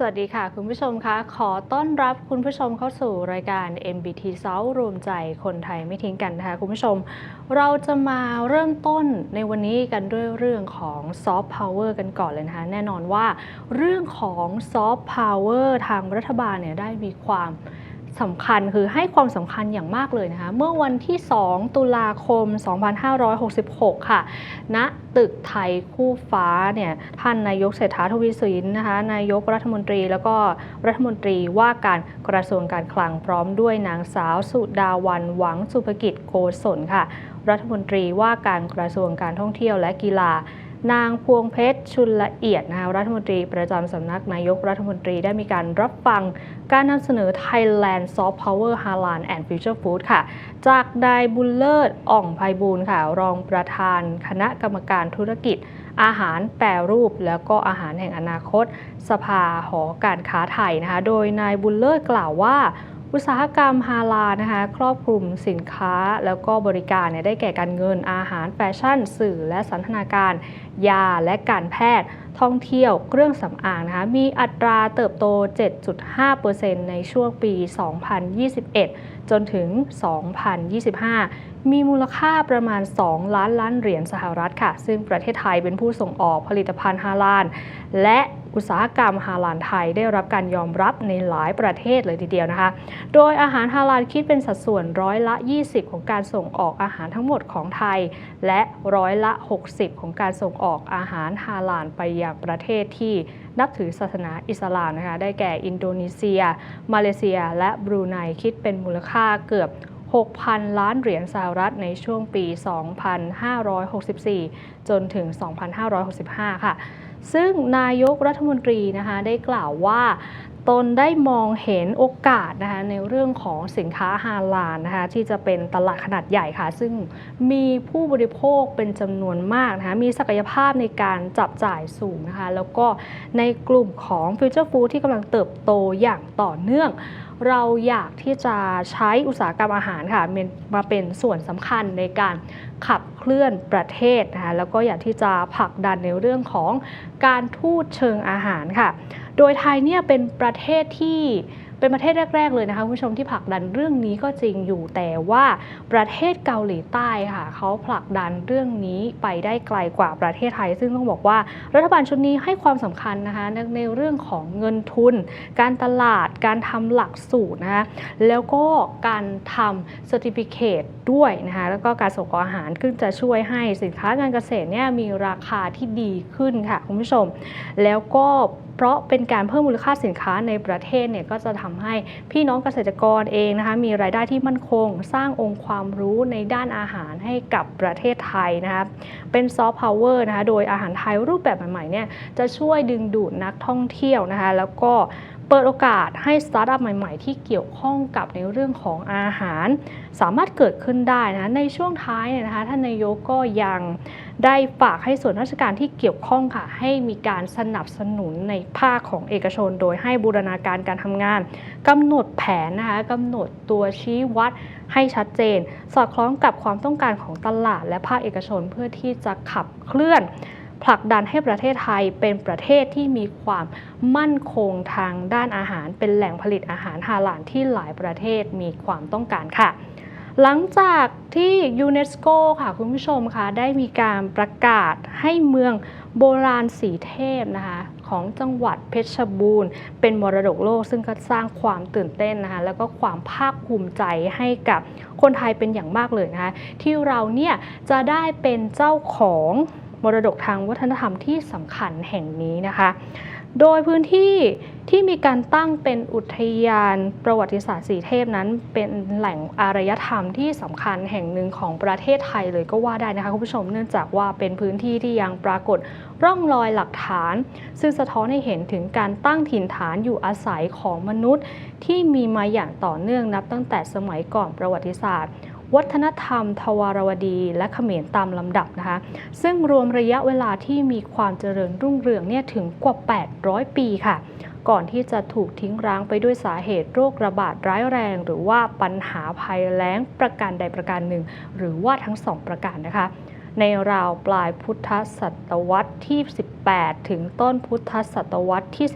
สวัสดีค่ะคุณผู้ชมคะขอต้อนรับคุณผู้ชมเข้าสู่รายการ MBT s o u t รวมใจคนไทยไม่ทิ้งกันนะคะคุณผู้ชม เราจะมาเริ่มต้นในวันนี้กันด้วยเรื่องของซอฟต์พาวเวอร์กันก่อนเลยนะคะแน่นอนว่า เรื่องของซอฟต์พาวเวอร์ทางรัฐบาลเนี่ยได้มีความ สำคัญคือให้ความสำคัญอย่างมากเลยนะคะ เมื่อวันที่ 2 ตุลาคม 2566 ค่ะณตึกไทยคู่ฟ้าเนี่ยท่านนายกเศรษฐาทวีสินนะคะนายกรัฐมนตรีแล้วก็รัฐมนตรีว่าการกระทรวงการคลังพร้อมด้วยนางสาวสุดาวันหวังสุภกิจโกศลค่ะ รัฐมนตรีว่าการกระทรวงการท่องเที่ยวและกีฬา นางพวงเพชรชุนละเอียดนะคะรัฐมนตรีประจำสำนักนายกรัฐมนตรีได้มีการรับฟังการนำเสนอ Thailand Soft Power h a l a l and Future Food ค่ะ จากนายบุญเลิศอ่องไพบูลค่ะ รองประธานคณะกรรมการธุรกิจ อาหารแปรรูป แล้วก็อาหารแห่งอนาคต สภาหอการค้าไทยนะคะ โดยนายบุญเลิศกล่าวว่า อุตสาหกรรมฮาลานะคะครอบคลุมสินค้าแล้วก็บริการเนี่ยได้แก่การเงินอาหารแฟชั่น สื่อและสันทนาการ ยาและการแพทย์ ท่องเที่ยวเครื่องสำอางนะคะมีอัตราเติบโต 7.5%ในช่วงปี 2021 จนถึง 2025 มีมูลค่าประมาณ 2 ล้านล้านเหรียญสหรัฐค่ะ ซึ่งประเทศไทยเป็นผู้ส่งออกผลิตภัณฑ์ฮาลาลและอุตสาหกรรมฮาลาลไทยได้รับการยอมรับในหลายประเทศเลยทีเดียวนะคะ โดยอาหารฮาลาลคิดเป็นสัดส่วนร้อยละ 20 ของการส่งออกอาหารทั้งหมดของไทย และร้อยละ 60 ของการส่งออกอาหารฮาลาลไปยังประเทศที่นับถือศาสนาอิสลามนะคะ ได้แก่อินโดนีเซีย มาเลเซีย และบรูไนคิดเป็นมูลค่าเกือบ 6,000 ล้านเหรียญสหรัฐในช่วงปี 2564 จนถึง 2565 ค่ะ ซึ่งนายกรัฐมนตรีนะคะได้กล่าวว่าตนได้มองเห็นโอกาสนะคะในเรื่องของสินค้าฮาลาลนะคะที่จะเป็นตลาดขนาดใหญ่ค่ะ ซึ่งมีผู้บริโภคเป็นจำนวนมากนะคะมีศักยภาพในการจับจ่ายสูงนะคะแล้วก็ในกลุ่มของฟิวเจอร์ฟู้ดที่กำลังเติบโตอย่างต่อเนื่อง เราอยากที่จะใช้อุตสาหกรรมอาหารค่ะมาเป็นส่วนสำคัญในการขับเคลื่อนประเทศนะคะแล้วก็อยากที่จะผลักดันในเรื่องของการทูตเชิงอาหารค่ะ โดยไทยเนี่ยเป็นประเทศที่ เป็นประเทศแรก ๆ เลยนะคะคุณผู้ชมที่ผลักดันเรื่องนี้ก็จริงอยู่แต่ว่าประเทศเกาหลีใต้ค่ะเขาผลักดันเรื่องนี้ไปได้ไกลกว่าประเทศไทย ซึ่งต้องบอกว่ารัฐบาลชุดนี้ให้ความสำคัญนะคะในเรื่องของเงินทุน การตลาดการทำหลักสูตรนะคะแล้วก็การทำ certificate ด้วยนะคะแล้วก็การส่งออกอาหารขึ้นจะช่วยให้สินค้าการเกษตรเนี่ยมีราคาที่ดีขึ้นค่ะคุณผู้ชม แล้วก็ เพราะเป็นการเพิ่มมูลค่าสินค้าในประเทศเนี่ยก็จะทำให้พี่น้องเกษตรกรเองนะคะมีรายได้ที่มั่นคง สร้างองค์ความรู้ในด้านอาหารให้กับประเทศไทยนะคะเป็นซอฟต์พาวเวอร์นะคะโดยอาหารไทยรูปแบบใหม่ๆเนี่ยจะช่วยดึงดูดนักท่องเที่ยวนะคะแล้วก็ เปิดโอกาสให้สตาร์ทอัพใหม่ ๆ ที่เกี่ยวข้องกับในเรื่องของอาหาร สามารถเกิดขึ้นได้นะในช่วงท้ายเนี่ยนะคะท่านนายกก็ยังได้ฝากให้ส่วนราชการที่เกี่ยวข้องค่ะให้มีการสนับสนุนในภาคของเอกชน โดยให้บูรณาการการทำงานกำหนดแผนนะคะกำหนดตัวชี้วัดให้ชัดเจน สอดคล้องกับความต้องการของตลาดและภาคเอกชนเพื่อที่จะขับเคลื่อน ผลักดันให้ประเทศไทยเป็นประเทศที่มีความมั่นคงทางด้านอาหาร เป็นแหล่งผลิตอาหารฮาลาลที่หลายประเทศมีความต้องการค่ะ หลังจากที่ยูเนสโกค่ะคุณผู้ชมคะได้มีการประกาศให้เมืองโบราณสีเทพนะคะของจังหวัดเพชรบูรณ์ เป็นมรดกโลกซึ่งก็สร้างความตื่นเต้นนะคะแล้วก็ความภาคภูมิใจให้กับคนไทยเป็นอย่างมากเลยนะคะที่เราเนี่ยจะได้เป็นเจ้าของ มรดกทางวัฒนธรรมที่สำคัญแห่งนี้นะคะ โดยพื้นที่ที่มีการตั้งเป็นอุทยานประวัติศาสตร์สีเทพนั้น เป็นแหล่งอารยธรรมที่สำคัญแห่งหนึ่งของประเทศไทยเลยก็ว่าได้นะคะคุณผู้ชมเนื่องจากว่าเป็นพื้นที่ที่ยังปรากฏร่องรอยหลักฐาน ซึ่งสะท้อนให้เห็นถึงการตั้งถิ่นฐานอยู่อาศัยของมนุษย์ ที่มีมาอย่างต่อเนื่องนับตั้งแต่สมัยก่อนประวัติศาสตร์ วัฒนธรรม ทวารวดี และเขมรตามลำดับนะคะซึ่งรวมระยะเวลาที่มีความเจริญรุ่งเรืองเนี่ยถึงกว่า 800 ปีค่ะ ก่อนที่จะถูกทิ้งร้างไปด้วยสาเหตุโรคระบาดร้ายแรง หรือว่าปัญหาภัยแล้งประการใดประการหนึ่ง หรือว่าทั้งสองประการนะคะในราวปลายพุทธศตวรรษที่ 18 ถึงต้นพุทธศตวรรษที่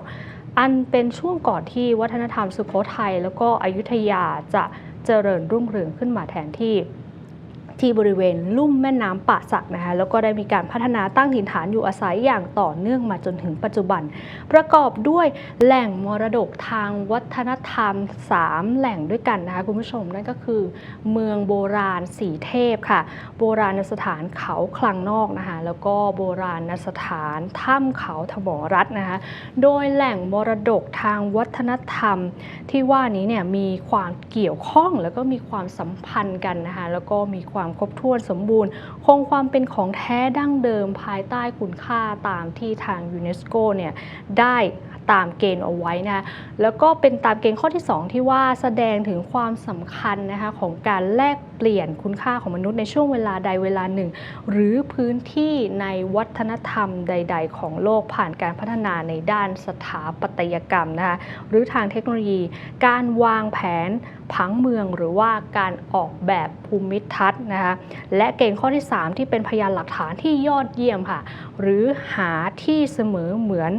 19 อันเป็นช่วงก่อนที่วัฒนธรรมสุโขทัยแล้วก็อยุธยาจะ เจริญรุ่งเรืองขึ้นมาแทนที่ ที่บริเวณลุ่มแม่น้ำป่าสักนะคะแล้วก็ได้มีการพัฒนาตั้งถิ่นฐานอยู่อาศัยอย่างต่อเนื่องมาจนถึงปัจจุบัน ประกอบด้วยแหล่งมรดกทางวัฒนธรรม 3 แหล่งด้วยกันนะคะคุณผู้ชมนั่นก็คือ เมืองโบราณสีเทพค่ะ โบราณสถานเขาคลังนอกนะคะแล้วก็โบราณสถานถ้ำเขาถมรัตน์นะคะโดยแหล่งมรดกทางวัฒนธรรม ที่ว่านี้เนี่ยมีความเกี่ยวข้องแล้วก็มีความสัมพันธ์กันนะคะแล้วก็มีความครบถ้วนสมบูรณ์ คงความเป็นของแท้ดั้งเดิมภายใต้คุณค่าตามที่ทางยูเนสโกเนี่ยได้ ตามเกณฑ์เอาไว้นะแล้วก็เป็นตามเกณฑ์ข้อที่ 2 ที่ว่าแสดงถึงความสำคัญนะคะของการแลกเปลี่ยนคุณค่าของมนุษย์ในช่วงเวลาใดเวลาหนึ่ง หรือพื้นที่ในวัฒนธรรมใด ๆ ของโลกผ่านการพัฒนาในด้านสถาปัตยกรรมนะคะหรือทางเทคโนโลยี การวางแผนผังเมืองหรือว่าการออกแบบภูมิทัศน์นะคะและเกณฑ์ข้อที่ 3 ที่เป็นพยานหลักฐานที่ยอดเยี่ยมค่ะ หรือหาที่เสมอเหมือน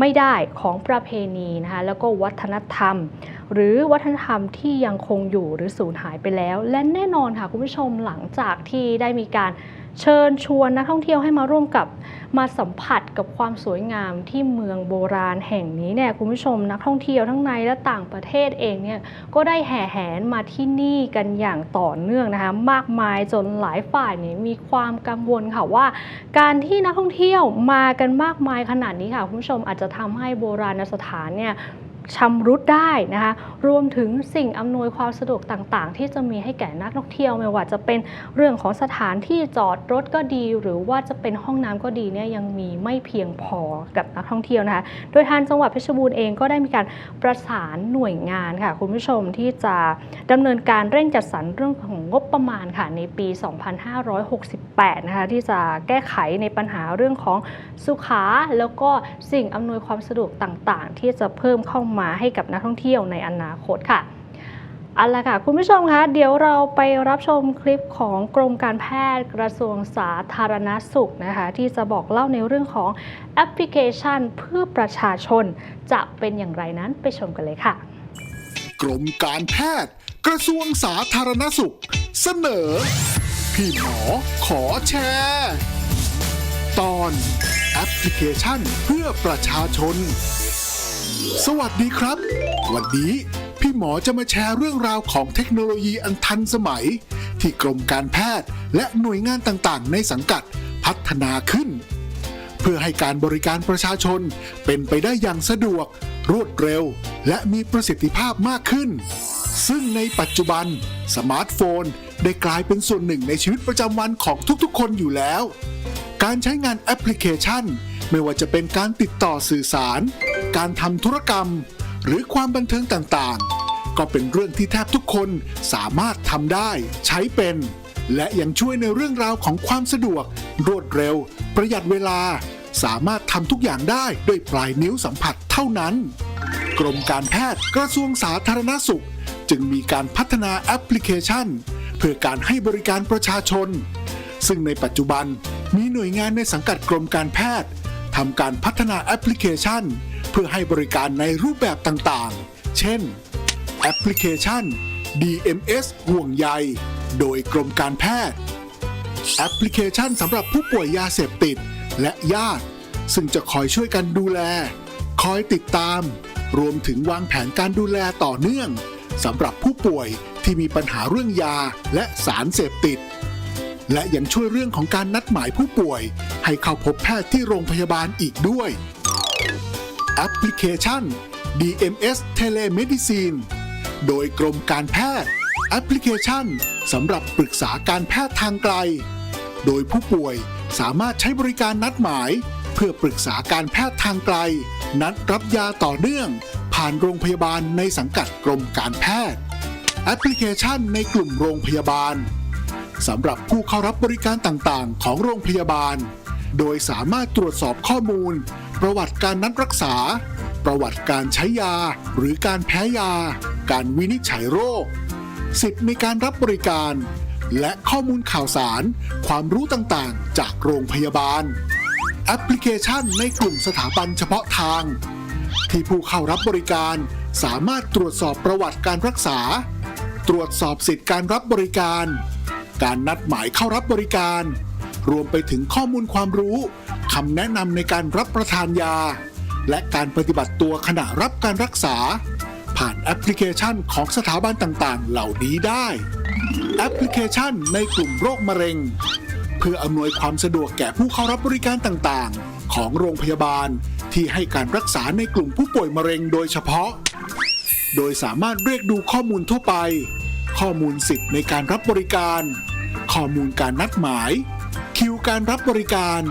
ไม่ได้ของประเพณีนะคะแล้วก็วัฒนธรรม หรือวัฒนธรรมที่ยังคงอยู่หรือสูญหายไปแล้ว และแน่นอนค่ะคุณผู้ชมหลังจากที่ได้มีการ เชิญชวนนักท่องเที่ยวให้มาร่วมกับมาสัมผัสกับความสวยงามที่เมืองโบราณแห่งนี้เนี่ยคุณผู้ชมนักท่องเที่ยวทั้งในและต่างประเทศเองเนี่ยก็ได้แห่แหนมาที่นี่กันอย่างต่อเนื่องนะคะมากมายจนหลายฝ่ายเนี่ยมีความกังวลค่ะว่า การที่นักท่องเที่ยวมากันมากมายขนาดนี้ค่ะคุณผู้ชมอาจจะทำให้โบราณสถานเนี่ย ชำรุดได้นะคะรวมถึงสิ่งอำนวยความสะดวกต่างๆ ที่จะมีให้แก่นักท่องเที่ยวไม่ว่าจะเป็นเรื่องของสถานที่จอดรถก็ดี หรือว่าจะเป็นห้องน้ำก็ดีเนี่ยยังมีไม่เพียงพอกับนักท่องเที่ยวนะคะโดยทางจังหวัดเพชรบูรณ์เองก็ได้มีการประสานหน่วยงานค่ะคุณผู้ชมที่จะดำเนินการเร่งจัดสรรเรื่องของงบประมาณค่ะในปี 2568 นะคะที่จะแก้ไขในปัญหาเรื่องของสุขาแล้วก็สิ่งอำนวยความสะดวกต่างๆ ที่จะเพิ่มเข้ามาให้กับนักท่องเที่ยวในอนาคตค่ะเอาละค่ะ คุณผู้ชมคะเดี๋ยวเราไปรับชมคลิปของกรมการแพทย์กระทรวงสาธารณสุขนะคะ ที่จะบอกเล่าในเรื่องของแอปพลิเคชันเพื่อประชาชนจะเป็นอย่างไรนั้นไปชมกันเลยค่ะ กรมการแพทย์ กระทรวงสาธารณสุข เสนอ พี่หมอขอแชร์ ตอนแอปพลิเคชันเพื่อประชาชน สวัสดีครับ วันนี้พี่หมอจะมาแชร์เรื่องราวของเทคโนโลยีอันทันสมัย ที่กรมการแพทย์และหน่วยงานต่างๆ ในสังกัดพัฒนาขึ้น เพื่อให้การบริการประชาชนเป็นไปได้อย่างสะดวก รวดเร็ว และมีประสิทธิภาพมากขึ้น ซึ่งในปัจจุบัน สมาร์ทโฟน ได้กลายเป็นส่วนหนึ่งในชีวิตประจำวันของทุกๆ คนอยู่แล้ว การใช้งานแอปพลิเคชัน ไม่ว่าจะเป็นการติดต่อสื่อสาร การทำธุรกรรม หรือความบันเทิงต่างๆ ก็เป็นเรื่องที่แทบทุกคนสามารถทำได้ใช้เป็น และยังช่วยในเรื่องราวของความสะดวก รวดเร็ว ประหยัดเวลา สามารถทำทุกอย่างได้ด้วยปลายนิ้วสัมผัสเท่านั้น กรมการแพทย์กระทรวงสาธารณสุข จึงมีการพัฒนาแอปพลิเคชัน เพื่อการให้บริการประชาชน ซึ่งในปัจจุบันมีหน่วยงานในสังกัดกรมการแพทย์ทำการพัฒนาแอปพลิเคชัน เพื่อให้บริการในรูปแบบต่างๆ เช่น แอปพลิเคชัน DMS ห่วงใย โดยกรมการแพทย์ แอปพลิเคชันสำหรับผู้ป่วยยาเสพติด และญาติ ซึ่งจะคอยช่วยกันดูแล คอยติดตาม รวมถึงวางแผนการดูแลต่อเนื่องสำหรับผู้ป่วยที่มีปัญหาเรื่องยาและสารเสพติด และยังช่วยเรื่องของการนัดหมายผู้ป่วย ให้เข้าพบแพทย์ที่โรงพยาบาลอีกด้วย แอปพลิเคชัน DMS Telemedicine โดยกรมการแพทย์แอปพลิเคชันสำหรับปรึกษาการแพทย์ทางไกล โดยผู้ป่วยสามารถใช้บริการนัดหมาย เพื่อปรึกษาการแพทย์ทางไกล นัดรับยาต่อเนื่อง ผ่านโรงพยาบาลในสังกัดกรมการแพทย์ แอปพลิเคชันในกลุ่มโรงพยาบาลสำหรับผู้เข้ารับบริการต่างๆ ของโรงพยาบาล โดยสามารถตรวจสอบข้อมูล ประวัติการนัดรักษา ประวัติการใช้ยา หรือการแพ้ยา การวินิจฉัยโรค สิทธิ์ในการรับบริการ และข้อมูลข่าวสาร ความรู้ต่างๆ จากโรงพยาบาล แอปพลิเคชันในกลุ่มสถาบันเฉพาะทาง ที่ผู้เข้ารับบริการสามารถตรวจสอบประวัติการรักษา ตรวจสอบสิทธิการรับบริการ การนัดหมายเข้ารับบริการ รวมไปถึงข้อมูลความรู้คำแนะนำในการรับประทานยา และการปฏิบัติตัวขณะรับการรักษา ผ่านแอปพลิเคชันของสถาบันต่างๆ เหล่านี้ได้ แอปพลิเคชันในกลุ่มโรคมะเร็ง เพื่ออำนวยความสะดวกแก่ผู้เข้ารับบริการต่างๆ ของโรงพยาบาลที่ให้การรักษาในกลุ่มผู้ป่วยมะเร็งโดยเฉพาะ โดยสามารถเรียกดูข้อมูลทั่วไป ข้อมูลสิทธิ์ในการรับบริการ ข้อมูลการนัดหมาย การรับบริการ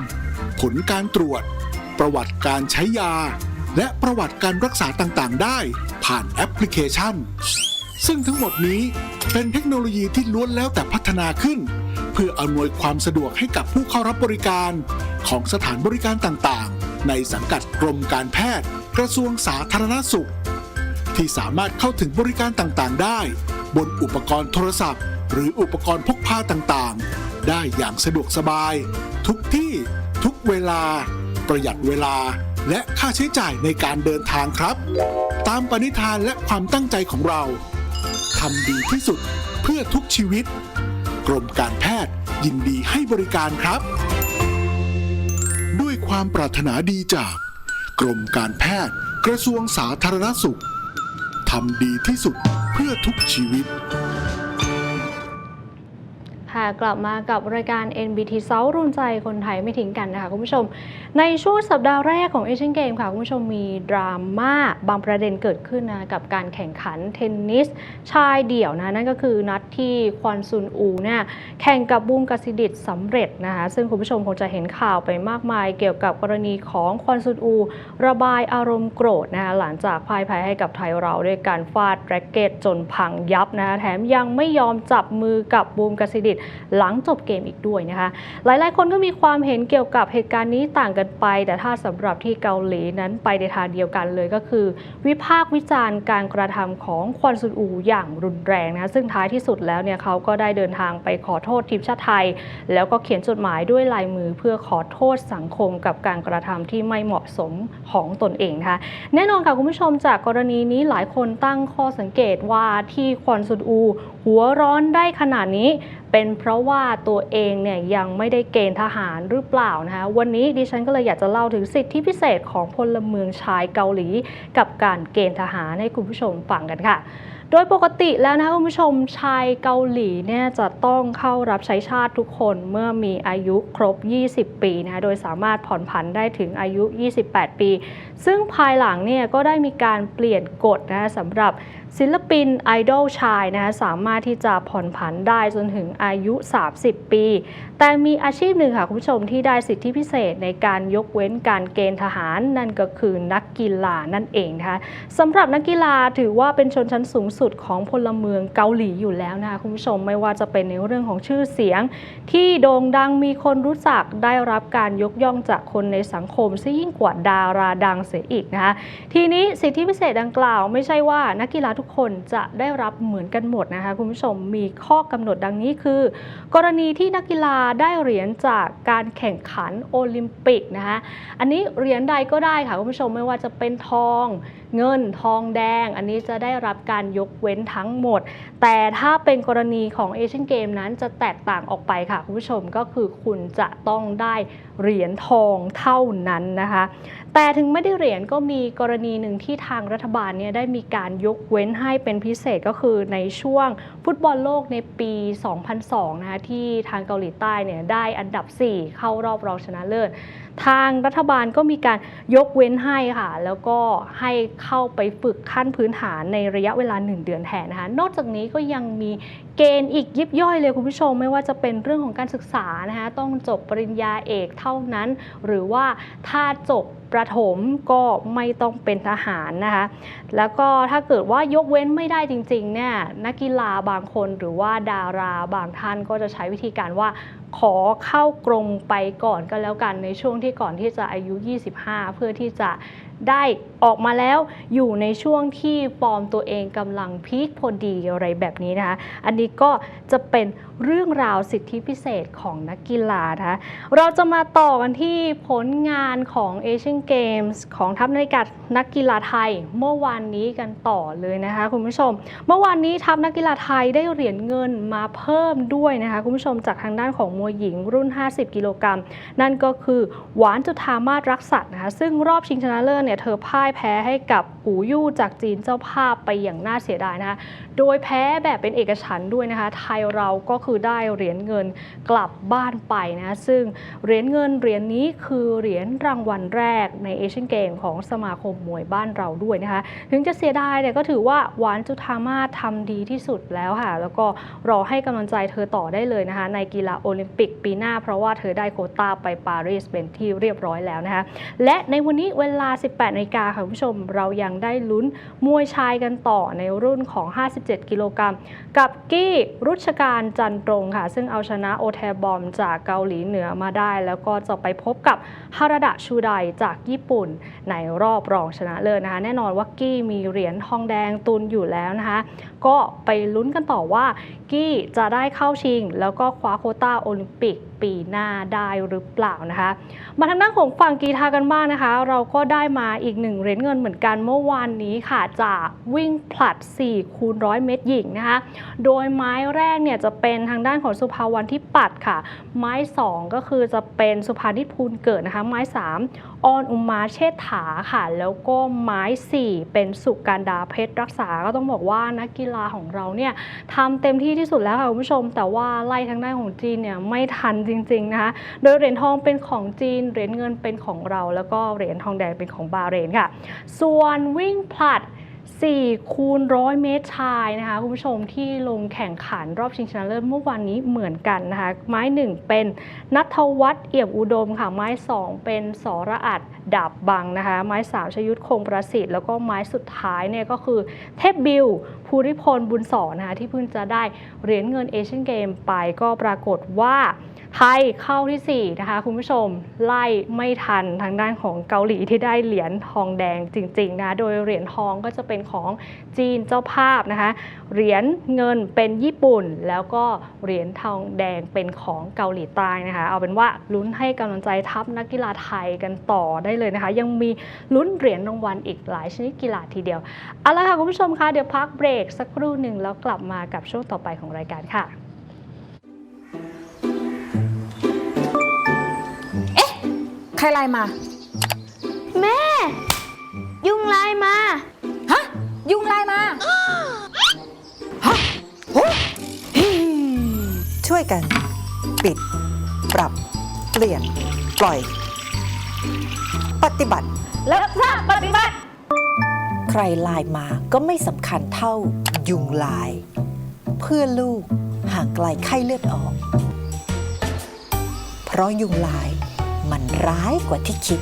ผลการตรวจ ประวัติการใช้ยา และประวัติการรักษาต่างๆ ได้ผ่านแอปพลิเคชัน ซึ่งทั้งหมดนี้เป็นเทคโนโลยีที่ล้วนแล้วแต่พัฒนาขึ้น เพื่ออำนวยความสะดวกให้กับผู้เข้ารับบริการ ของสถานบริการต่างๆ ในสังกัดกรมการแพทย์ กระทรวงสาธารณสุข ที่สามารถเข้าถึงบริการต่างๆ ได้ บนอุปกรณ์โทรศัพท์ หรืออุปกรณ์พกพาต่างๆ ได้อย่างสะดวกสบาย ทุกที่ทุกเวลา ประหยัดเวลาและค่าใช้จ่ายในการเดินทางครับ ตามปณิธานและความตั้งใจของเราทำดีที่สุดเพื่อทุกชีวิต กรมการแพทย์ยินดีให้บริการครับ ด้วยความปรารถนาดีจาก กรมการแพทย์กระทรวงสาธารณสุขทำดีที่สุดเพื่อทุกชีวิต ค่ะ กลับมากับรายการ NBT เซารุนใจคนไทยไม่ทิ้งกันนะคะคุณผู้ชม ในช่วงสัปดาห์แรกของเอเชียนเกมค่ะ คุณผู้ชมมีดราม่าบางประเด็นเกิดขึ้นนะกับการแข่งขันเทนนิส ชายเดี่ยวนะ นั่นก็คือนัดที่ควันซุนอูเนี่ยแข่งกับบูมกสิดิตสำเร็จนะคะซึ่งคุณผู้ชมคงจะเห็นข่าวไปมากมาย เกี่ยวกับกรณีของควันซุนอู ระบายอารมณ์โกรธนะคะหลังจากพ่ายแพ้ให้กับไทยเราด้วยการฟาดแร็กเก็ตจนพังยับนะคะแถมยังไม่ยอมจับมือกับบูมกสิดิตหลังจบเกมอีกด้วยนะคะ หลายๆ คนก็มีความเห็นเกี่ยวกับเหตุการณ์นี้ต่างกันไป แต่ถ้าสำหรับที่เกาหลีนั้นไปในทางเดียวกันเลยก็คือ วิพากษ์วิจารณ์การกระทำของควันซุนอูอย่างรุนแรงนะซึ่งท้ายที่สุดแล้วเนี่ยเขาก็ได้เดินทางไปขอโทษทีมชาติไทย แล้วก็เขียนจดหมายด้วยลายมือเพื่อขอโทษสังคมกับการกระทำที่ไม่เหมาะสมของตนเองนะคะแน่นอนค่ะคุณผู้ชมจากกรณีนี้หลายคนตั้งข้อสังเกตว่าที่ควันซุนอู หัวร้อนได้ขนาดนี้ เป็นเพราะว่าตัวเองเนี่ยยังไม่ได้เกณฑ์ทหารหรือเปล่านะคะวันนี้ดิฉันก็เลยอยากจะเล่าถึงสิทธิพิเศษของพลเมืองชายเกาหลี กับการเกณฑ์ทหารให้คุณผู้ชมฟังกันค่ะ โดยปกติแล้วนะคะคุณผู้ชมชายเกาหลีเนี่ยจะต้องเข้ารับใช้ชาติทุกคนเมื่อมีอายุครบ 20 ปีนะคะโดยสามารถผ่อนผันได้ถึงอายุ 28 ปี ซึ่งภายหลังเนี่ยก็ได้มีการเปลี่ยนกฎนะคะสำหรับศิลปินไอดอลชายนะคะสามารถที่จะผ่อนผันได้จนถึงอายุ 30 ปี แต่มีอาชีพหนึ่งค่ะคุณผู้ชมที่ได้สิทธิพิเศษในการยกเว้นการเกณฑ์ทหารนั่นก็คือนักกีฬานั่นเองนะคะสำหรับนักกีฬาถือว่าเป็นชนชั้นสูงสุดของพลเมืองเกาหลีอยู่แล้วนะคะคุณผู้ชมไม่ว่าจะเป็นในเรื่องของชื่อเสียง ที่โด่งดังมีคนรู้จักได้รับการยกย่องจากคนในสังคมซะยิ่งกว่าดาราดังเสียอีกนะคะทีนี้สิทธิพิเศษดังกล่าวไม่ใช่ว่านักกีฬาทุกคนจะได้รับเหมือนกันหมดนะคะคุณผู้ชมมีข้อกำหนดดังนี้คือ กรณีที่นักกีฬาได้เหรียญจากการแข่งขันโอลิมปิกนะคะอันนี้เหรียญใดก็ได้ค่ะคุณผู้ชมไม่ว่าจะเป็นทองเงินทองแดง อันนี้จะได้รับการยกเว้นทั้งหมด แต่ถ้าเป็นกรณีของเอเชียนเกมนั้นจะแตกต่างออกไปค่ะคุณผู้ชมก็คือคุณจะต้องได้เหรียญทองเท่านั้นนะคะ แต่ถึงไม่ได้เหรียญก็มีกรณีหนึ่งที่ทางรัฐบาลเนี่ยได้มีการยกเว้นให้เป็นพิเศษก็คือในช่วงฟุตบอลโลกในปี 2002 นะคะที่ทางเกาหลีใต้เนี่ยได้อันดับ 4 เข้ารอบรองชนะเลิศทางรัฐบาลก็มีการยกเว้นให้ค่ะ แล้วก็ให้เข้าไปฝึกขั้นพื้นฐานในระยะเวลา 1 เดือนแทนนะคะ นอกจากนี้ก็ยังมีเกณฑ์อีกยิบย่อยเลยคุณผู้ชม ไม่ว่าจะเป็นเรื่องของการศึกษานะคะต้องจบปริญญาเอกเท่านั้น หรือว่าถ้าจบประถมก็ไม่ต้องเป็นทหารนะคะ แล้วก็ถ้าเกิดว่ายกเว้นไม่ได้จริงๆเนี่ยนักกีฬาบางคนหรือว่าดาราบางท่านก็จะใช้วิธีการว่าขอเข้ากรมไปก่อนก็แล้วกันในช่วงที่ก่อนที่จะอายุ 25 เพื่อที่จะ ได้ออกมาแล้วอยู่ในช่วงที่ฟอร์มตัวเองกำลังพีคพอดีอะไรแบบนี้นะคะ อันนี้ก็จะเป็นเรื่องราวสิทธิพิเศษของนักกีฬานะคะ เราจะมาต่อกันที่ผลงานของเอเชียนเกมส์ของทัพนาฬิกานักกีฬาไทยเมื่อวานนี้กันต่อเลยนะคะคุณผู้ชม เมื่อวานนี้ทัพนักกีฬาไทยได้เหรียญเงินมาเพิ่มด้วยนะคะคุณผู้ชมจากทางด้านของมวยหญิงรุ่น 50 กิโลกรัมนั่นก็คือหวานจุธามาศรักษัตว์นะคะซึ่งรอบชิงชนะเลิศเนี่ยเธอพ่ายแพ้ให้กับอูยู่จากจีนเจ้าภาพไปอย่างน่าเสียดายนะคะ โดยแพ้แบบเป็นเอกฉันด้วยนะคะ ไทยเราก็คือได้เหรียญเงินกลับบ้านไปนะซึ่งเหรียญเงินเหรียญนี้คือเหรียญรางวัลแรกในเอเชียนเกมของสมาคมมวยบ้านเราด้วยนะคะ ถึงจะเสียดายแต่ก็ถือว่าหวานจุธามาทำดีที่สุดแล้วค่ะ แล้วก็รอให้กำลังใจเธอต่อได้เลยนะคะ ในกีฬาโอลิมปิกปีหน้า เพราะว่าเธอได้โคต้าไปปารีสเป็นที่เรียบร้อยแล้วนะคะ และในวันนี้เวลา 18 8นาฬิกาค่ะคุณผู้ชม เรายังได้ลุ้นมวยชายกันต่อในรุ่นของ 57 กิโลกรัม กับกี้รุชการจันตรงค่ะ ซึ่งเอาชนะโอแทบอมจากเกาหลีเหนือมาได้ แล้วก็จะไปพบกับฮาราดะชูไดจากญี่ปุ่น ในรอบรองชนะเลิศนะคะ แน่นอนว่ากี้มีเหรียญทองแดงตุนอยู่แล้วนะคะ ก็ไปลุ้นกันต่อว่า กี้จะได้เข้าชิง แล้วก็คว้าโคต้าโอลิมปิกปีหน้าได้หรือเปล่านะคะ มาทางด้านของฝั่งกีฬากันบ้างนะคะ เราก็ได้มาอีกหนึ่งเหรียญเงินเหมือนกันเมื่อวานนี้ค่ะจากวิ่งผลัด 4 คูณร้อยเมตรหญิงนะคะ โดยไม้แรกเนี่ยจะเป็นทางด้านของสุภาวรรณที่ปัดค่ะ ไม้ 2 ก็คือจะเป็นสุภานิชภูลเกิดนะคะ ไม้ 3 ออนอุมาเชษฐาค่ะ แล้วก็ไม้ 4 เป็นสุการดาเพชรรักษา ก็ต้องบอกว่านักกีฬาของเราเนี่ยทำเต็มที่ที่สุดแล้วค่ะคุณผู้ชม แต่ว่าไล่ทางด้านของจีนเนี่ยไม่ทันจริงๆนะคะโดยเหรียญทองเป็นของจีนเหรียญเงินเป็นของเรา แล้วก็เหรียญทองแดงเป็นของบาเรนค่ะ ส่วนวิ่งผลัด 4 คูณร้อยเมตรชายนะคะคุณผู้ชมที่ลงแข่งขันรอบชิงชนะเลิศเมื่อวานนี้เหมือนกันนะคะไม้ 1 เป็นนัทวัฒน์เอี่ยมอุดมค่ะไม้ 2 เป็นสระอัดดาบบังนะคะไม้ 3ชยุทธคงประสิทธิ์แล้วก็ไม้สุดท้ายเนี่ยก็คือเทพบิลภูริพลบุญสอนนะคะที่เพิ่งจะได้เหรียญเงินเอเชียนเกมไปก็ปรากฏว่าไทยเข้าที่ 4 นะคะ คุณผู้ชมไล่ไม่ทันทางด้านของเกาหลีที่ได้เหรียญทองแดงจริง ๆ นะ โดยเหรียญทองก็จะเป็นของจีนเจ้าภาพนะคะ เหรียญเงินเป็นญี่ปุ่น แล้วก็เหรียญทองแดงเป็นของเกาหลีใต้นะคะ เอาเป็นว่าลุ้นให้กำลังใจทัพนักกีฬาไทยกันต่อได้เลยนะคะ ยังมีลุ้นเหรียญรางวัลอีกหลายชนิดกีฬาทีเดียวเอาละค่ะคุณผู้ชมคะเดี๋ยวพักเบรกสักครู่หนึ่งแล้วกลับมากับช่วงต่อไปของรายการค่ะ ใครไลน์มา แม่ ยุงลายมา ฮะ ยุงไลน์มา ฮะโอ้ฮิช่วยกัน ปิด ปรับ เปลี่ยน ปล่อย ปฏิบัติ แล้วทราบปฏิบัติ ใครไลน์มาก็ไม่สำคัญเท่ายุงลาย เพื่อลูกห่างไกลไข้เลือดออก เพราะยุงลาย มันร้ายกว่าที่คิด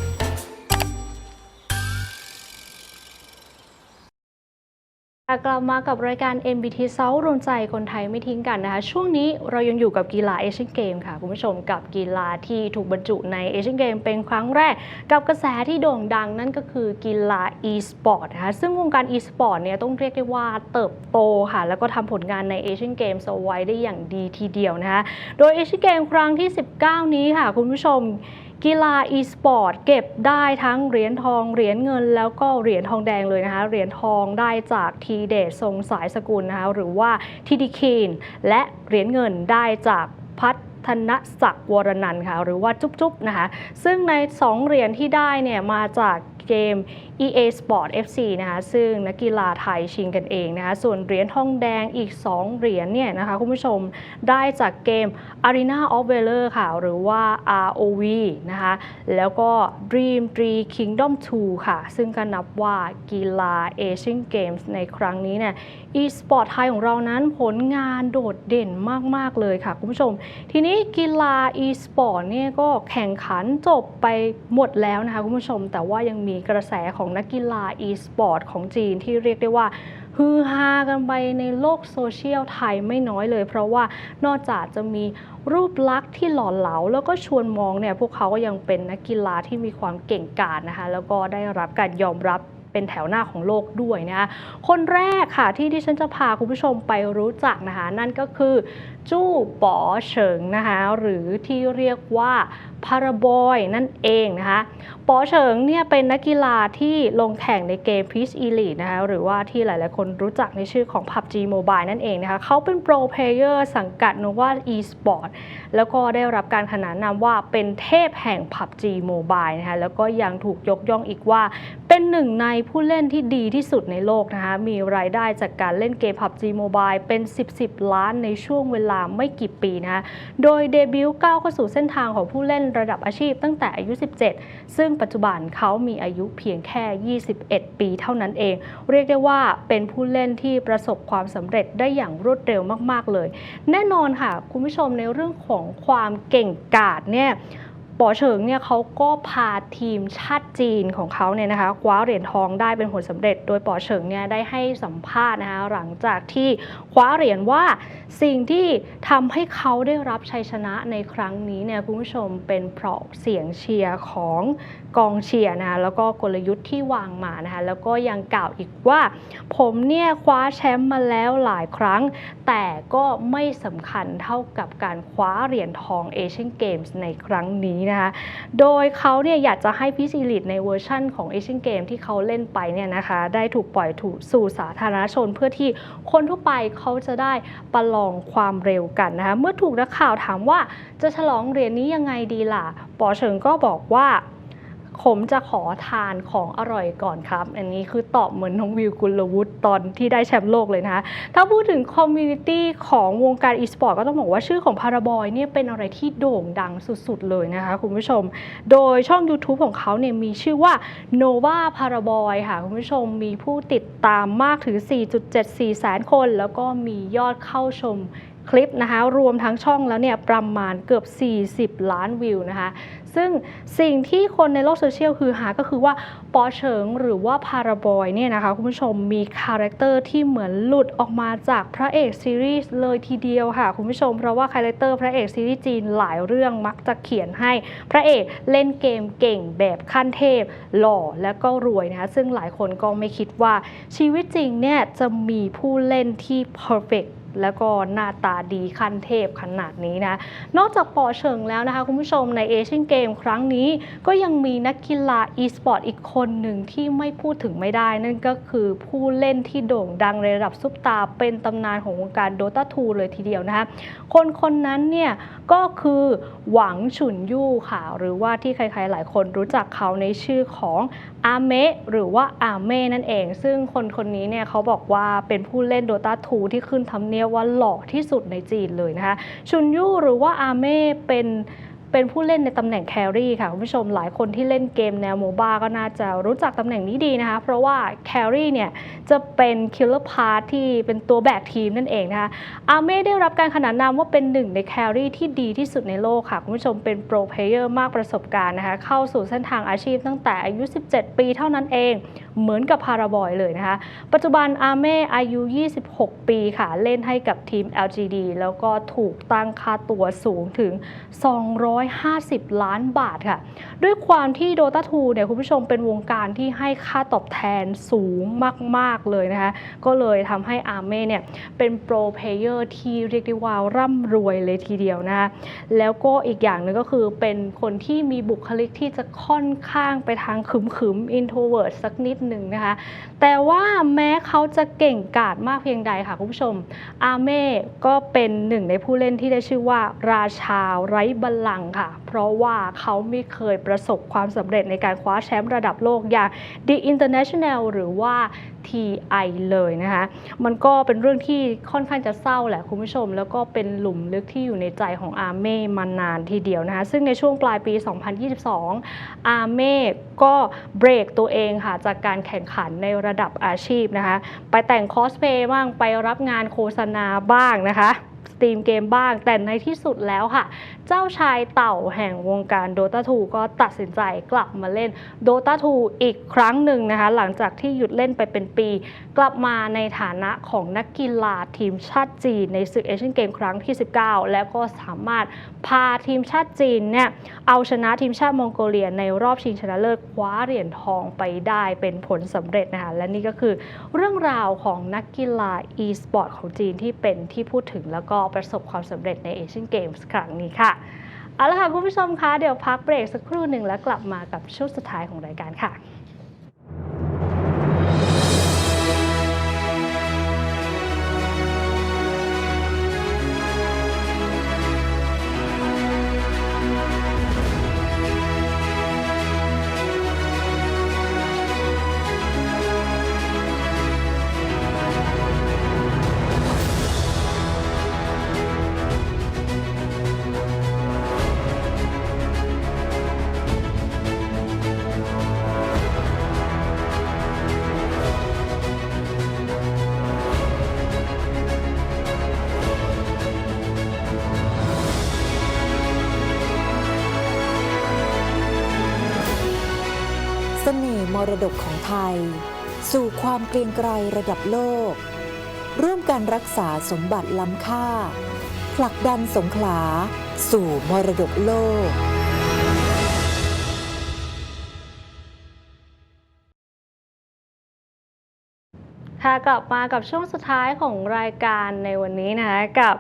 กลับมากับรายการ MBT South รวมใจคนไทยไม่ทิ้งกันนะคะ ช่วงนี้เรายังอยู่กับกีฬาเอเชียนเกมค่ะ คุณผู้ชมกับกีฬาที่ถูกบรรจุในเอเชียนเกมเป็นครั้งแรก กับกระแสที่โด่งดังนั่นก็คือกีฬา e-sport นะคะซึ่งวงการ e-sport เนี่ยต้องเรียกได้ว่าเติบโตค่ะ แล้วก็ทำผลงานในเอเชียนเกมเอาไว้ได้อย่างดีทีเดียวนะคะโดยเอเชียนเกมครั้งที่ 19 นี้ค่ะ คุณผู้ชม กีฬาอีสปอร์ตเก็บได้ทั้งเหรียญทองเหรียญเงิน แล้วก็เหรียญทองแดงเลยนะคะเหรียญทองได้จากทีเดชทรงสายสกุลนะคะหรือว่าทีดีคีนและเหรียญเงินได้จากพัฒนศักดิ์วรนันค่ะหรือว่าจุ๊บจุ๊บนะคะซึ่งใน 2 เหรียญที่ได้เนี่ยมาจากเกม EA Sport FC นะคะซึ่งนักกีฬาไทยชิงกันเองนะคะส่วนเหรียญทองแดงอีก 2 เหรียญเนี่ยนะคะคุณผู้ชมได้จากเกม Arena of Valor ค่ะ หรือว่า ROV นะคะแล้วก็ Dream 3 Kingdom 2 ค่ะ ซึ่งก็นับว่ากีฬา Asian Games ในครั้งนี้เนี่ย e-sport ไทยของเรานั้นผลงานโดดเด่นมาก ๆ เลยค่ะ คุณผู้ชม ทีนี้กีฬา e-sport เนี่ยก็แข่งขันจบไปหมดแล้วนะคะคุณผู้ชม แต่ว่ายังมีกระแสของของนักกีฬา e-sport ของจีนที่เรียกได้ว่าฮือฮากันไปในโลกโซเชียลไทยไม่น้อยเลย เพราะว่านอกจากจะมีรูปลักษณ์ที่หล่อเหลา แล้วก็ชวนมองเนี่ยพวกเขาก็ยังเป็นนักกีฬาที่มีความเก่งกาจนะคะ แล้วก็ได้รับการยอมรับเป็นแถวหน้าของโลกด้วยนะคะคนแรกค่ะที่ดิฉันจะพาคุณผู้ชมไปรู้จักนะคะ นั่นก็คือ จู้ป๋อเฉิงนะคะหรือที่เรียกว่าพาราบอยนั่นเองนะคะป๋อเฉิงเนี่ยเป็นนักกีฬาที่ลงแข่งในเกม Peace Elite นะคะหรือว่าที่หลายๆ คนรู้จักในชื่อของ PUBG Mobile นั่นเองนะคะเขาเป็นโปรเพลเยอร์สังกัด Nova Esport แล้วก็ได้รับการขนานนามว่าเป็นเทพแห่ง PUBG Mobile นะคะแล้วก็ยังถูกยกย่องอีกว่า เป็นหนึ่งในผู้เล่นที่ดีที่สุดในโลกนะคะมีรายได้จากการเล่นเกม PUBG Mobile เป็น 10 10 ล้านในช่วงเวลาไม่กี่ปีนะคะโดยเดบิวต์ก้าวเข้าสู่เส้นทางของผู้เล่นระดับอาชีพตั้งแต่อายุ 17 ซึ่งปัจจุบันเขามีอายุเพียงแค่ 21 ปีเท่านั้นเอง เรียกได้ว่าเป็นผู้เล่นที่ประสบความสำเร็จได้อย่างรวดเร็วมาก ๆ เลย แน่นอนค่ะ คุณผู้ชมในเรื่องของความเก่งกาจเนี่ย ป๋อเฉิงเนี่ยเขาก็พาทีมชาติจีนของเขาเนี่ยนะคะคว้าเหรียญทองได้เป็นผลสำเร็จ โดยป๋อเฉิงเนี่ยได้ให้สัมภาษณ์นะคะหลังจากที่คว้าเหรียญว่าสิ่งที่ทำให้เขาได้รับชัยชนะในครั้งนี้เนี่ยคุณผู้ชมเป็นเพราะเสียงเชียร์ของกองเชียร์นะคะแล้วก็กลยุทธ์ที่วางมานะคะแล้วก็ยังกล่าวอีกว่า ผมเนี่ยคว้าแชมป์มาแล้วหลายครั้ง แต่ก็ไม่สำคัญเท่ากับการคว้าเหรียญทองเอเชียนเกมส์ในครั้งนี้นะคะ โดยเขาเนี่ยอยากจะให้พิซิลิตในเวอร์ชั่นของเอเชียนเกมที่เขาเล่นไปเนี่ยนะคะได้ถูกปล่อยถูสู่สาธารณชนเพื่อที่คนทั่วไปเขาจะได้ประลองความเร็วกันนะคะ เมื่อถูกนักข่าวถามว่าจะฉลองเหรียญนี้ยังไงดีล่ะปอเฉิงก็บอกว่า ผมจะขอทานของอร่อยก่อนครับ อันนี้คือตอบเหมือนน้องวิวกุลวุฒิตอนที่ได้แชมป์โลกเลยนะคะ ถ้าพูดถึงคอมมูนิตี้ของวงการอีสปอร์ตก็ต้องบอกว่าชื่อของพาราบอยเนี่ยเป็นอะไรที่โด่งดังสุดๆเลยนะคะคุณผู้ชม โดยช่อง YouTube ของเขาเนี่ยมีชื่อว่า Nova p a r a b o y ค่ะคุณผู้ชมมีผู้ติดตามมากถึง 4.74 แสนคน แล้วก็มียอดเข้าชมคลิปนะคะ รวมทั้งช่องแล้วเนี่ยประมาณเกือบ 40 ล้านวิวนะคะ ซึ่งสิ่งที่คนในโลกโซเชียลคือหาก็คือว่าปอเฉิงหรือว่าพาราบอยเนี่ยนะคะคุณผู้ชมมีคาแรคเตอร์ที่เหมือนหลุดออกมาจากพระเอกซีรีส์เลยทีเดียวค่ะคุณผู้ชมเพราะว่าคาแรคเตอร์พระเอกซีรีส์จีนหลายเรื่องมักจะเขียนให้พระเอกเล่นเกมเก่งแบบขั้นเทพ หล่อและก็รวยนะคะซึ่งหลายคนก็ไม่คิดว่าชีวิตจริงเนี่ยจะมีผู้เล่นที่ perfect แล้วก็หน้าตาดีขั้นเทพขนาดนี้นะ นอกจากปอเฉิงแล้วนะคะคุณผู้ชมในเอเชียนเกมครั้งนี้ก็ยังมีนักกีฬาอีสปอร์ตอีกคนหนึ่งที่ไม่พูดถึงไม่ได้ นั่นก็คือผู้เล่นที่โด่งดังในระดับซุปตาเป็นตำนานของวงการโดตาทูเลยทีเดียวนะคะคนคนนั้นเนี่ย ก็คือหวังฉุนยู่ค่ะ หรือว่าที่ใครๆหลายคนรู้จักเขาในชื่อของอาเมะหรือว่าอาเม่นั่นเอง ซึ่งคนคนนี้เนี่ยเขาบอกว่าเป็นผู้เล่นโดตาทูที่ขึ้นทำเนียบว่าหล่อที่สุดในจีนเลยนะคะ ชุนยู่หรือว่าอาเม่เป็น เป็นผู้เล่นในตำแหน่งแครี่ค่ะคุณผู้ชมหลายคนที่เล่นเกมแนวโมบ้าก็น่าจะรู้จักตำแหน่งนี้ดีนะคะ เพราะว่าแครี่เนี่ยจะเป็นคิลเลอร์พาร์ทที่เป็นตัวแบกทีมนั่นเองนะคะอาเม่ได้รับการขนานนามว่าเป็นหนึ่งในแครี่ที่ดีที่สุดในโลกค่ะคุณผู้ชมเป็นโปรเพลเยอร์มากประสบการณ์นะคะ เข้าสู่เส้นทางอาชีพตั้งแต่อายุ 17 ปีเท่านั้นเอง เหมือนกับพาราบอยเลยนะคะ ปัจจุบันอาเม่อายุ 26 ปีค่ะเล่นให้กับทีม LGD แล้วก็ถูกตั้งค่าตัวสูงถึง250 ล้านบาทค่ะ ด้วยความที่ Dota 2เนี่ยคุณผู้ชมเป็นวงการที่ให้ค่าตอบแทนสูงมาก ๆ เลยนะคะ ก็เลยทำให้อาร์เม่เนี่ยเป็นโปรเพเยอร์ที่เรียกได้ว่าร่ำรวยเลยทีเดียวนะคะแล้วก็อีกอย่างหนึ่งก็คือเป็นคนที่มีบุคลิกที่จะค่อนข้างไปทางขึมขึมอินโทรเวิร์สักนิดหนึ่งนะคะ แต่ว่าแม้เขาจะเก่งกาจมากเพียงใดค่ะคุณผู้ชมอาเม่ก็เป็นหนึ่งในผู้เล่นที่ได้ชื่อว่าราชาไร้บัลลังค่ะ เพราะว่าเขาไม่เคยประสบความสำเร็จในการคว้าแชมป์ระดับโลกอย่าง The International หรือว่า TI เลยนะคะ มันก็เป็นเรื่องที่ค่อนข้างจะเศร้าแหละคุณผู้ชม แล้วก็เป็นหลุมลึกที่อยู่ในใจของอาเม่มานานทีเดียวนะคะ ซึ่งในช่วงปลายปี 2022 อาเม่ก็เบรกตัวเองค่ะ จากการแข่งขันในระดับอาชีพนะคะ ไปแต่งคอสเพย์บ้าง ไปรับงานโฆษณาบ้างนะคะ สตรีมเกมบ้าง แต่ในที่สุดแล้วค่ะ เจ้าชายเต่าแห่งวงการ Dota 2ก็ตัดสินใจกลับมาเล่น Dota 2อีกครั้งหนึ่งนะคะ หลังจากที่หยุดเล่นไปเป็นปี กลับมาในฐานะของนักกีฬาทีมชาติจีน ในศึกเอเชียนเกมครั้งที่ 19 แล้วก็สามารถพาทีมชาติจีนเนี่ยเอาชนะทีมชาติมองโกเลียในรอบชิงชนะเลิศคว้าเหรียญทองไปได้เป็นผลสำเร็จนะคะและนี่ก็คือเรื่องราวของนักกีฬา e-sport ของจีนที่เป็นที่พูดถึงแล้วก็ประสบความสำเร็จในเอเชียนเกมส์ครั้งนี้ค่ะ เอาละค่ะ คุณผู้ชมคะเดี๋ยวพักเบรกสักครู่หนึ่งแล้วกลับมากับช่วงสุดท้ายของรายการค่ะ มรดกของไทย สู่ความเกรียงไกรระดับโลก ร่วมกันรักษาสมบัติล้ำค่า ผลักดันสงขลา สู่มรดกโลกค่ะกลับมากับช่วงสุดท้ายของรายการในวันนี้นะคะกับ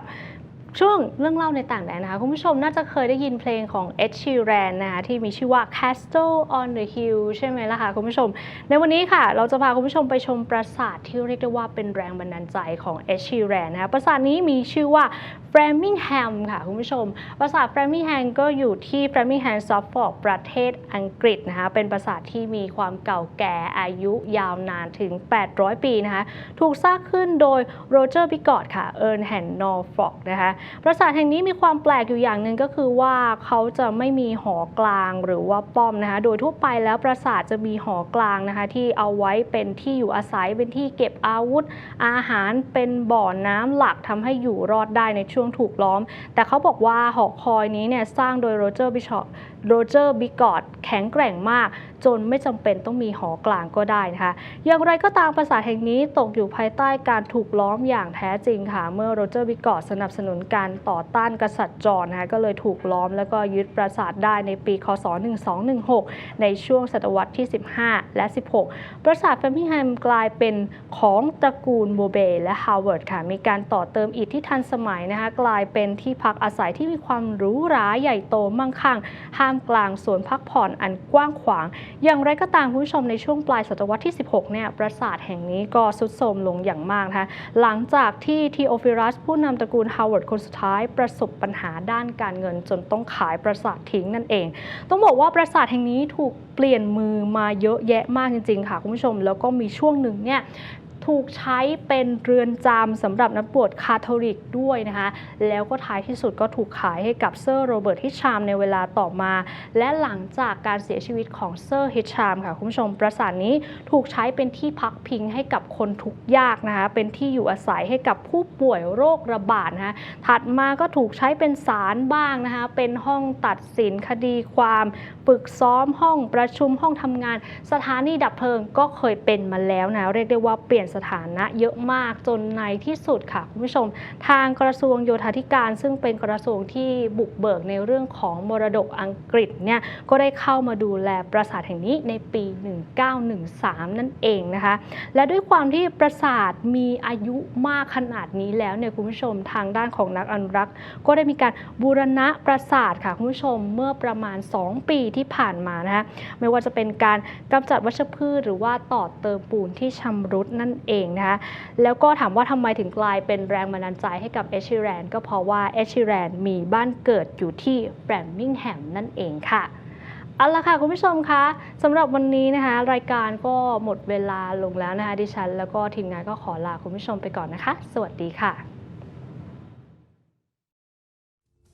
ช่วงเรื่องเล่าในต่างแดนนะคะ คุณผู้ชมน่าจะเคยได้ยินเพลงของ Ed Sheeran นะคะที่มีชื่อว่า Castle on the Hill ใช่ไหมล่ะคะคุณผู้ชม ในวันนี้ค่ะ เราจะพาคุณผู้ชมไปชมปราสาทที่เรียกได้ว่าเป็นแรงบันดาลใจของ Ed Sheeran นะคะปราสาทนี้มีชื่อว่า Framingham ค่ะคุณผู้ชม ปราสาท Framingham ก็อยู่ที่ Framingham Suffolk ประเทศอังกฤษนะคะเป็นปราสาทที่มีความเก่าแก่อายุยาวนานถึง 800 ปีนะคะถูกสร้างขึ้นโดยโรเจอร์บิกอตค่ะเอิร์นแห่งนอร์ฟอกนะคะปราสาทแห่งนี้มีความแปลกอยู่อย่างหนึ่งก็คือว่าเขาจะไม่มีหอกลางหรือว่าป้อมนะคะ โดยทั่วไปแล้วปราสาทจะมีหอกลางนะคะ ที่เอาไว้เป็นที่อยู่อาศัยเป็นที่เก็บอาวุธ อาหารเป็นบ่อน้ำหลักทำให้อยู่รอดได้ในช่วงถูกล้อม แต่เขาบอกว่าหอคอยนี้เนี่ยสร้างโดยโรเจอร์บิชอปโรเจอร์บิกอตแข็งแกร่งมาก จนไม่จำเป็นต้องมีหอกลางก็ได้นะคะ อย่างไรก็ตามปราสาทแห่งนี้ตกอยู่ภายใต้การถูกล้อมอย่างแท้จริงค่ะ เมื่อโรเจอร์บิกอตสนับสนุนการต่อต้านกษัตริย์จอร์นะคะก็เลยถูกล้อมแล้วก็ยึดปราสาทได้ในปี คศ 1216 ในช่วงศตวรรษที่ 15 และ 16 ปราสาทแฟมิงแฮมกลายเป็นของตระกูลโบเบและฮาวเวิร์ดค่ะ มีการต่อเติมอิฐที่ทันสมัยนะคะ กลายเป็นที่พักอาศัยที่มีความหรูหราใหญ่โตมั่งคั่งท่ามกลางสวนพักผ่อนอันกว้างขวาง อย่างไรก็ตามคุณผู้ชมในช่วงปลายศตวรรษที่ 16 เนี่ยปราสาทแห่งนี้ก็สุดโทรมลงอย่างมากนะคะหลังจากที่ทีโอฟิรัสผู้นำตระกูลฮาวเวิร์ดคนสุดท้ายประสบปัญหาด้านการเงินจนต้องขายปราสาททิ้งนั่นเอง ต้องบอกว่าปราสาทแห่งนี้ถูกเปลี่ยนมือมาเยอะแยะมากจริง ๆ ค่ะคุณผู้ชมแล้วก็มีช่วงหนึ่งเนี่ย ถูกใช้เป็นเรือนจำสำหรับนักบวชคาทอลิกด้วยนะคะแล้วก็ท้ายที่สุดก็ถูกขายให้กับเซอร์โรเบิร์ตฮิชชามในเวลาต่อมา และหลังจากการเสียชีวิตของเซอร์ฮิชชามค่ะคุณผู้ชมปราสาทนี้ถูกใช้เป็นที่พักพิงให้กับคนทุกข์ยากนะคะเป็นที่อยู่อาศัยให้กับผู้ป่วยโรคระบาดนะคะถัดมาก็ถูกใช้เป็นศาลบ้างนะคะเป็นห้องตัดสินคดีความฝึกซ้อมห้องประชุมห้องทำงาน สถานีดับเพลิงก็เคยเป็นมาแล้วนะเรียกได้ว่าเปลี่ยนสถานะเยอะมากจนในที่สุดค่ะคุณผู้ชม ทางกระทรวงโยธาธิการ ซึ่งเป็นกระทรวงที่บุกเบิกในเรื่องของมรดกอังกฤษเนี่ยก็ได้เข้ามาดูแลปราสาทแห่งนี้ในปี 1913 นั่นเองนะคะ และด้วยความที่ปราสาทมีอายุมากขนาดนี้แล้วเนี่ยคุณผู้ชมทางด้านของนักอนุรักษ์ ก็ได้มีการบูรณะปราสาทค่ะคุณผู้ชมเมื่อประมาณ 2 ปีที่ผ่านมานะคะไม่ว่าจะเป็นการกำจัดวัชพืชหรือว่าต่อเติมปูนที่ชำรุดนั่นเองนะคะแล้วก็ถามว่าทำไมถึงกลายเป็นแรงบันดาลใจให้กับเอชิแรนก็เพราะว่าเอชิแรนมีบ้านเกิดอยู่ที่แบรมมิงแฮมนั่นเองค่ะเอาละค่ะคุณผู้ชมคะสำหรับวันนี้นะคะ รายการก็หมดเวลาลงแล้วนะคะดิฉัน แล้วก็ทีมงานก็ขอลาคุณผู้ชมไปก่อนนะคะ สวัสดีค่ะ